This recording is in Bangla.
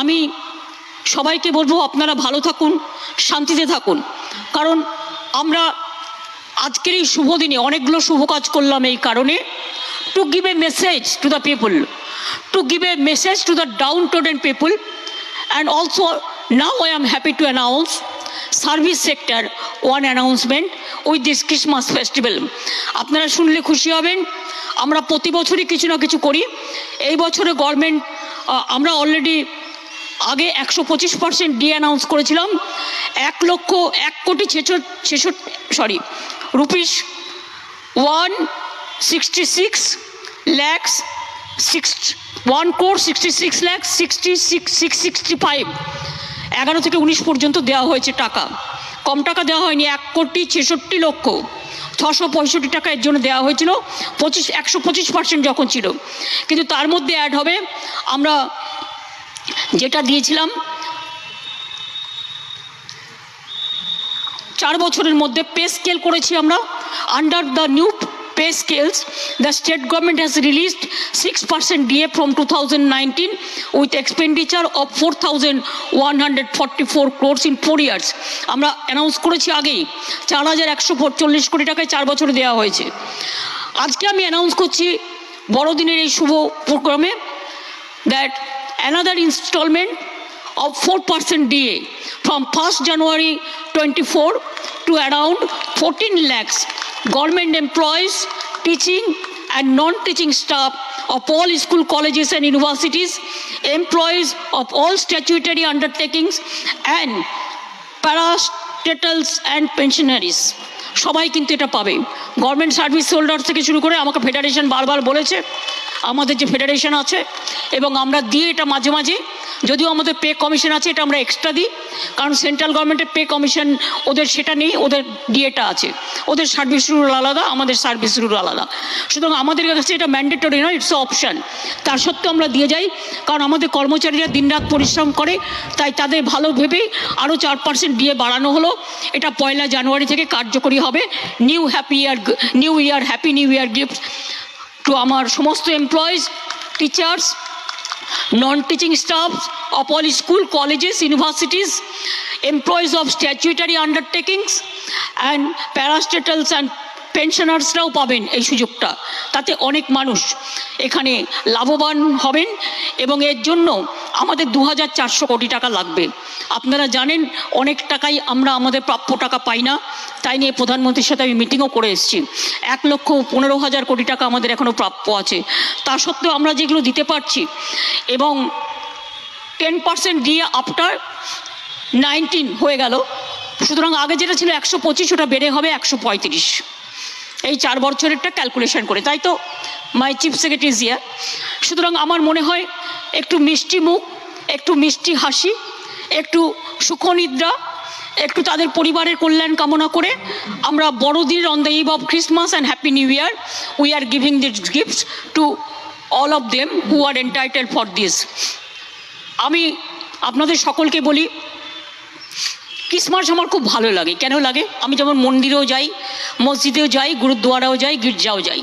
আমি সবাইকে বলব, আপনারা ভালো থাকুন, শান্তিতে থাকুন। কারণ আমরা আজকের এই শুভ দিনে অনেকগুলো শুভ কাজ করলাম এই কারণে। To give a message to the people to give a message to the downtrodden people and also now I am happy to announce service sector one announcement with this Christmas festival আপনারা শুনলে খুশি হবেন, আমরা প্রতি বছরই কিছু না কিছু করি। এই বছরে গভর্নমেন্ট আমরা অলরেডি আগে একশো পঁচিশ পার্সেন্ট ডি অ্যানাউন্স করেছিলাম। এক লক্ষ এক কোটি ছেষট্টি sorry rupees one sixty six lakhs six one crore sixty six lakhs sixty six six sixty five এগারো থেকে উনিশ পর্যন্ত দেওয়া হয়েছে টাকা। কম টাকা দেওয়া হয়নি, এক কোটি ছেষট্টি লক্ষ। ছশো পঁয়ষট্টি টাকা এর জন্য দেওয়া হয়েছিল, পঁচিশ, একশো পঁচিশ পার্সেন্ট যখন ছিল। কিন্তু তার মধ্যে অ্যাড হবে, আমরা যেটা দিয়েছিলাম চার বছরের মধ্যে পে স্কেল করেছি আমরা under the new pay scales the state government has released six percent DA from two thousand with expenditure of four one hundred four in four years আমরা অ্যানাউন্স করেছি আগেই, চার হাজার একশো চল্লিশ কোটি টাকায় চার বছরে দেওয়া হয়েছে। আজকে আমি অ্যানাউন্স করছি বড়দিনের এই শুভ প্রোগ্রামে that another installment of 4% DA from 1st January 24 to around 14 lakhs government employees, teaching and non-teaching staff of all school colleges and universities, employees of all statutory undertakings and parastatals and pensionaries. সবাই কিন্তু এটা পাবে গভর্নমেন্ট সার্ভিস হোল্ডার থেকে শুরু করে আমাকে ফেডারেশন বারবার বলেছে আমাদের যে ফেডারেশন আছে, এবং আমরা দিই এটা মাঝে মাঝে। যদিও আমাদের পে কমিশন আছে, এটা আমরা এক্সট্রা দিই, কারণ সেন্ট্রাল গভর্নমেন্টের পে কমিশন ওদের সেটা নেই, ওদের ডিএটা আছে। ওদের সার্ভিস রুল আলাদা, আমাদের সার্ভিস রুল আলাদা। সুতরাং আমাদের কাছে এটা ম্যান্ডেটরি নয় ইটস অপশান তার সত্ত্বেও আমরা দিয়ে যাই, কারণ আমাদের কর্মচারীরা দিনরাত পরিশ্রম করে, তাই তাদের ভালো ভেবেই আরও চার পার্সেন্ট দিয়ে বাড়ানো হলো। এটা পয়লা জানুয়ারি থেকে কার্যকরী হবে। New happy year new year happy new year gift to আমার সমস্ত employees teachers non-teaching staffs of all school, colleges, universities, employees of statutory undertakings and parastatals and পেনশনার্সরাও পাবেন এই সুযোগটা। তাতে অনেক মানুষ এখানে লাভবান হবেন এবং এর জন্য আমাদের দু হাজার চারশো কোটি টাকা লাগবে। আপনারা জানেন, অনেক টাকাই আমরা আমাদের প্রাপ্য টাকা পাই না। তাই নিয়ে প্রধানমন্ত্রীর সাথে আমি মিটিংও করে এসেছি। এক লক্ষ পনেরো হাজার কোটি টাকা আমাদের এখনও প্রাপ্য আছে। তা সত্ত্বেও আমরা যেগুলো দিতে পারছি এবং টেন পার্সেন্ট দিয়ে আফটার নাইনটিন হয়ে গেল। সুতরাং আগে যেটা ছিল একশো পঁচিশ, ওটা বেড়ে হবে একশো পঁয়ত্রিশ। এই চার বছরেরটা ক্যালকুলেশন করে, তাই তো? মাই চিফ সেক্রেটারি জিয়া সুতরাং আমার মনে হয় একটু মিষ্টি মুখ, একটু মিষ্টি হাসি, একটু সুখনিদ্রা, একটু তাদের পরিবারের কল্যাণ কামনা করে আমরা বড়দিন on the eve of Christmas and happy new year we are giving this gifts to all of them who are entitle for this আমি আপনাদের সকলকে বলি ক্রিসমাস আমার খুব ভালো লাগে। কেন লাগে? আমি যেমন মন্দিরেও যাই মসজিদেও যাই গুরুদ্বারাও যাই গির্জাও যাই।